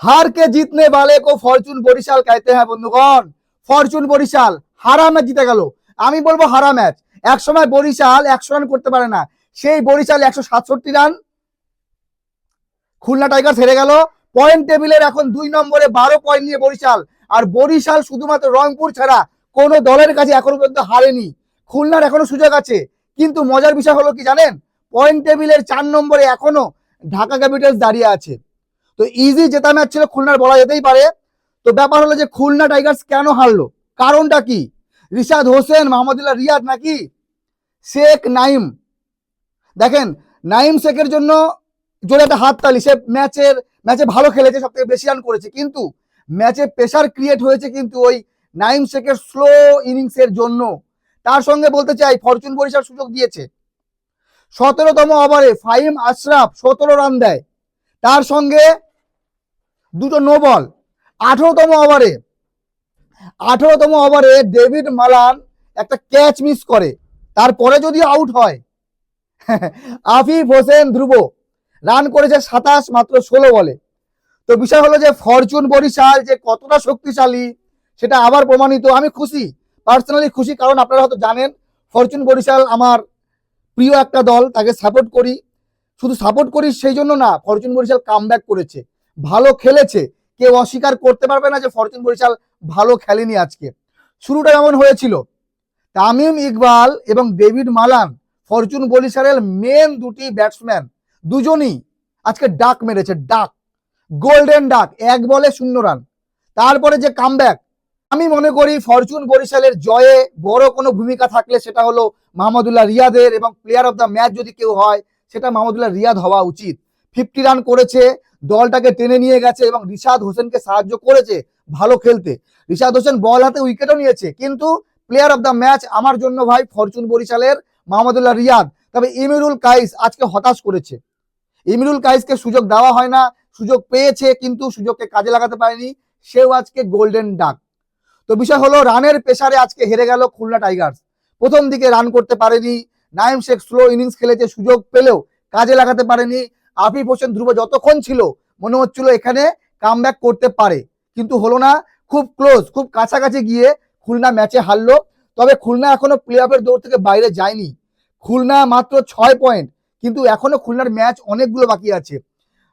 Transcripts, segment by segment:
হার কে জিতনে বালে কো ফরচুন বরিশাল কাইতে হ্যাঁ বন্ধুগণ ফরচুন বরিশাল হারা ম্যাচ জিতে গেল আমি বলব হারা ম্যাচ। এক সময় বরিশাল একশো রান করতে পারে না। সেই বরিশাল একশো সাতষট্টি রান খুলনা টাইগার্স হেরে গেল। পয়েন্ট টেবিলের এখন দুই নম্বরে বারো পয়েন্ট নিয়ে বরিশাল। আর বরিশাল শুধুমাত্র রংপুর ছাড়া কোনো দলের কাছে এখনও পর্যন্ত হারেনি। খুলনার এখনও সুযোগ আছে। কিন্তু মজার বিষয় হলো কি জানেন? পয়েন্ট টেবিলের চার নম্বরে এখনও ঢাকা ক্যাপিটালস দাঁড়িয়ে আছে। তো ইজি জেতা ম্যাচ ছিল খুলনার বলা যেতেই পারে। তো ব্যাপার হলো যে খুলনা টাইগার্স কেন হারলো? কারণটা কি? রিশাদ হোসেন, মাহমুদুল্লাহ রিয়াদ নাকি? শেখ নাইম। দেখেন, নাইম শেখের জন্য জোরে একটা হাততালি সে ম্যাচের, ম্যাচে ভালো খেলেছে সব থেকে বেশি রান করেছে। কিন্তু ম্যাচে প্রেশার ক্রিয়েট হয়েছে কিন্তু ওই নাইম শেখের স্লো ইনিংসের জন্য। তার সঙ্গে বলতে চাই, ফরচুন বরিশাল সুযোগ দিয়েছে। সতেরোতম ওভারে ফাইম আশরাফ সতেরো রান দেয়। তার সঙ্গে দুটো নো বল আঠেরোতম ওভারে আঠেরোতম ওভারে ডেভিড মালান একটা ক্যাচ মিস করে। তারপরে যদি আউট হয়, আফিফ হোসেন ধ্রুব রান করেছে সাতাশ মাত্র ষোলো বলে। তো বিষয় হলো যে ফরচুন বরিশাল যে কতটা শক্তিশালী, সেটা আবার প্রমাণিত। আমি খুশি পার্সোনালি খুশি, কারণ আপনারা হয়তো জানেন, ফরচুন বরিশাল আমার প্রিয় একটা দল, তাকে সাপোর্ট করি। শুধু সাপোর্ট করি সেই জন্য না, ফরচুন বরিশাল কাম করেছে। ভালো খেলেছে, কেউ অস্বীকার করতে পারবে না যে ফরচুন বরিশাল ভালো খেলেনি আজকে। শুরুটা এমন হয়েছিল, তামিম ইকবাল এবং ডেভিড মালান ফরচুন বরিশালের মেন দুটি ব্যাটসম্যান দুজনই আজকে ডাক মেরেছে, ডাক গোল্ডেন ডাক, এক বলে শূন্য রান তারপরে যে কামব্যাক আমি মনে করি ফরচুন বরিশালের জয়ে বড় কোনো ভূমিকা থাকলে সেটা হলো মাহমুদুল্লাহ রিয়াদের এবং প্লেয়ার অফ দ্য ম্যাচ যদি কেউ হয়, সেটা মাহমুদুল্লাহ রিয়াদ হওয়া উচিত। ফিফটি রান করেছে দলটাকে টেনে নিয়ে গেছে এবং রিশাদ হোসেনকে সাহায্য করেছে ভালো খেলতে। রিশাদ হোসেন বল হাতে উইকেটও নিয়েছে, কিন্তু প্লেয়ার অফ দ্য ম্যাচ আমার জন্য ভাই ফরচুন বরিশালের মাহমুদুল্লাহ রিয়াদ। তবে ইমিরুল কাইস আজকে হতাশ করেছে। ইমিরুল কাইসকে সুযোগ দেওয়া হয় না, সুযোগ পেয়েছে, কিন্তু সুযোগকে কাজে লাগাতে পারেনি। সেও আজকে গোল্ডেন ডাক তো বিষয় হলো, রানের পেশারে আজকে হেরে গেল খুলনা টাইগার্স। প্রথম দিকে রান করতে পারেনি নাইম শেখ স্লো ইনিংস খেলেছে, সুযোগ পেলেও কাজে লাগাতে পারেনি। আফিফ হোসেন ধ্রুব যতক্ষণ ছিল, মনে হচ্ছিল এখানে কাম করতে পারে। কিন্তু হলো না, খুব ক্লোজ খুব কাছাকাছি গিয়ে খুলনা ম্যাচে হারলো। তবে খুলনা এখনও প্লে অফের দৌড় থেকে বাইরে যায়নি। খুলনা মাত্র ছয় পয়েন্ট কিন্তু এখনও খুলনার ম্যাচ অনেকগুলো বাকি আছে।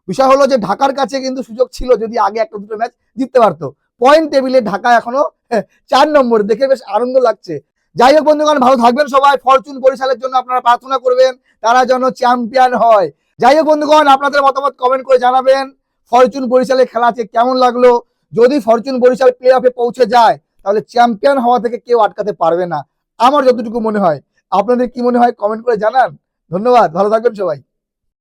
বিষয় হলো যে ঢাকার কাছে কিন্তু সুযোগ ছিল যদি আগে একটা দুটো ম্যাচ জিততে পারতো। পয়েন্ট টেবিলে ঢাকা এখনও চার নম্বর, দেখে বেশ আনন্দ লাগছে। যাই হোক বন্ধুগণ, ভালো থাকবেন সবাই। ফরচুন বরিশালের জন্য আপনারা প্রার্থনা করবেন, তারা যেন চ্যাম্পিয়ন হয়। যাই হোক বন্ধুগণ, আপনাদের মতামত কমেন্ট করে জানাবেন। ফরচুন বরিশালের খেলা আছে কেমন লাগল? যদি ফরচুন বরিশাল প্লে অফে পৌঁছে যায়, তাহলে চ্যাম্পিয়ন হওয়া থেকে কেউ আটকাতে পারবে না। আমার যতটুকু মনে হয়। আপনাদের কি মনে হয়? কমেন্ট করে জানান। ধন্যবাদ। ভালো থাকবেন সবাই।